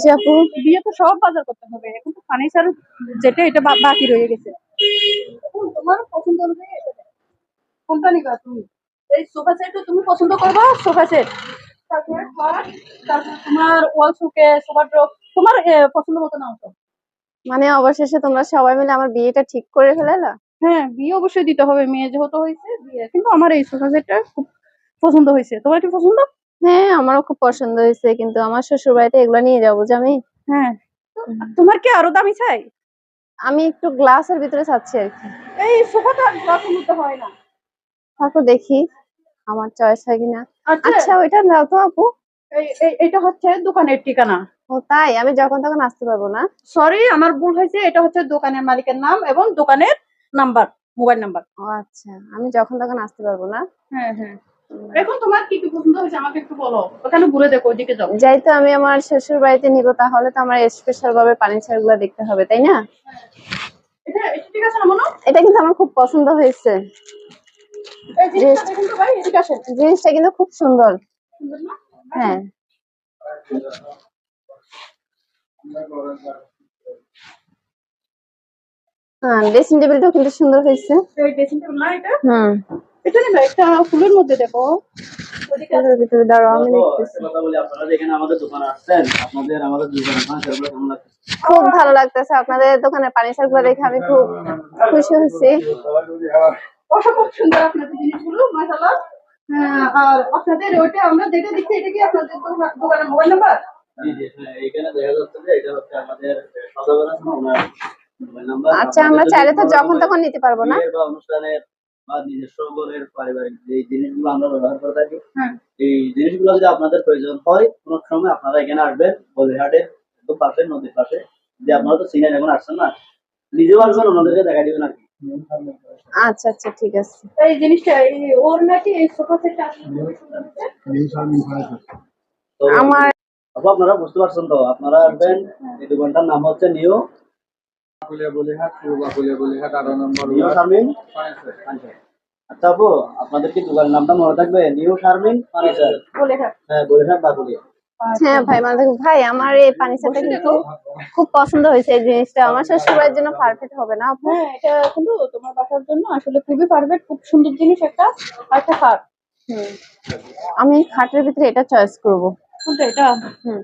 জি আপু বিয়ে তো সব বাজার করতে হবে। এখন তো ফার্নিচার যেটা এটা বাকি রয়ে গেছে। তোমার পছন্দ অনুযায়ী। কোনটা নিবা তুমি? এই সোফা সেটও তুমি পছন্দ করবা সোফা সেট তারপরে খাট, তোমার ওয়াল শোকে সোফা ড্রপ তোমার পছন্দ মতো নাও তো। মানে অবশেষে তোমরা সবাই মিলে আমার বিয়েটা ঠিক করে ফেলালা হ্যাঁ বিয়ে অবশ্যই দিতে হবে। মেয়ে যেহেতু হয়েছে বিয়ে। কিন্তু আমার এই সোফা সেটটা খুব পছন্দ হয়েছে। তোমার কি পছন্দ? হ্যাঁ আমারও খুব পছন্দ হয়েছে কিন্তু আমার শ্বশুর বাড়িতে এগুলো নিয়ে যাব যে আমি। হ্যাঁ। তোমার কি আরও দামি চাই? আমি একটু গ্লাসের ভিতরে চাচ্ছি আর কি। এই সোফাটা গ্লাসের মধ্যে হয় না। তারপর দেখি আমার চয়েস হয় কিনা। আচ্ছা। আচ্ছা ওইটা দাও তো আপু। এটা হচ্ছে দোকানের ঠিকানা। ও তাই? আমি যখন তখন আসতে পারব না। সরি আমার ভুল হয়েছে এটা হচ্ছে দোকানের মালিকের নাম এবং দোকানের নাম্বার মোবাইল নাম্বার। ও আচ্ছা। আমি যখন তখন আসতে পারব না। হ্যাঁ হ্যাঁ। এখন তোমার কি কি পছন্দ হয়েছে আমাকে একটু বলো। ওখানে ঘুরে দেখো ওইদিকে যাও। যাই তো আমি আমার শ্বশুর বাড়িতে নিব তাহলে তো আমার স্পেশাল ভাবে পানি গুলো দেখতে হবে তাই না? এটা এটা ঠিক আছে না মনো? এটা কিন্তু আমার খুব পছন্দ হয়েছে। জিনিসটা কিন্তু খুব সুন্দর। সুন্দর হ্যাঁ। হ্যাঁ ড্রেসিং টেবিলটাও কিন্তু সুন্দর হয়েছে। এই ড্রেসিং টেবিল না এটা? হুম। এটা নিবা একটা ফুলের মধ্যে দেখো। ওইদিকে ভিতরে দাঁড়াও আমি দেখতেছি। কথা বলি আপনারা যেখানে আমাদের দোকানে আসছেন আপনাদের আমাদের দোকানে ফার্নিচারগুলো কেমন লাগছে? খুব ভালো লাগতেছে আপনাদের দোকানের পানি গুলো দেখে আমি খুব খুশি হয়েছি। অসম্ভব সুন্দর আপনাদের জিনিসগুলো মাশাআল্লাহ। হ্যাঁ, আর আপনাদের ওইটা আমরা দেখে দিচ্ছি এটা কি আপনাদের দোকানের মোবাইল নাম্বার? জি জি হ্যাঁ এখানে দেখা যাচ্ছে যে এটা হচ্ছে আমাদের সদাগর ওনার মোবাইল নাম্বার আচ্ছা আমরা চাইলে তো যখন তখন নিতে পারব না? অনুষ্ঠানের বা নিজস্ব ঘরের পারিবারিক যে জিনিসগুলো আমরা ব্যবহার করে থাকি হ্যাঁ এই জিনিসগুলো যদি আপনাদের প্রয়োজন হয় কোনো সময় আপনারা এখানে আসবেন বলিহাটের একদম পাশে নদীর পাশে যে আপনারা তো সিনিয়র এখন আসছেন না নিজেও আসবেন ওনাদেরকে দেখা দিবেন আর কি। আচ্ছা আচ্ছা ঠিক আছে। এই জিনিসটা ওর নাকি এই সোফা সেটটা আমার আপনারা বুঝতে পারছেন তো আপনারা আসবেন এই দোকানটার নাম হচ্ছে নিউ আচ্ছা আপু আপনাদের কি দোকানের নামটা মনে থাকবে? নিউ শারমিন? ফার্নিচার হ্যাঁ হ্যাঁ বলিহাট বাকুলিয়া হ্যাঁ ভাই মানে ভাই আমার এই পানি চাটা কিন্তু খুব পছন্দ হয়েছে এই জিনিসটা। আমার বাড়ির জন্য পারফেক্ট হবে না হ্যাঁ এটা কিন্তু তোমার বাসার জন্য আসলে খুবই পারফেক্ট খুব সুন্দর জিনিস একটা আর একটা খাট। হুম। আমি খাটের ভিতরে এটা চয়েস করব। কোনটা এটা? হুম।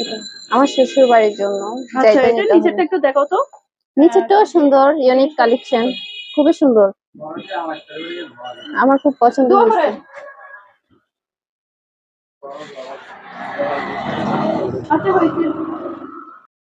এটা। আমার শ্বশুর বাড়ির জন্য আচ্ছা নিচেরটা একটু দেখো তো। নিচেরটাও সুন্দর ইউনিক কালেকশন খুবই সুন্দর। আমার খুব পছন্দ হয়েছে। আচ্ছা হয়েছে।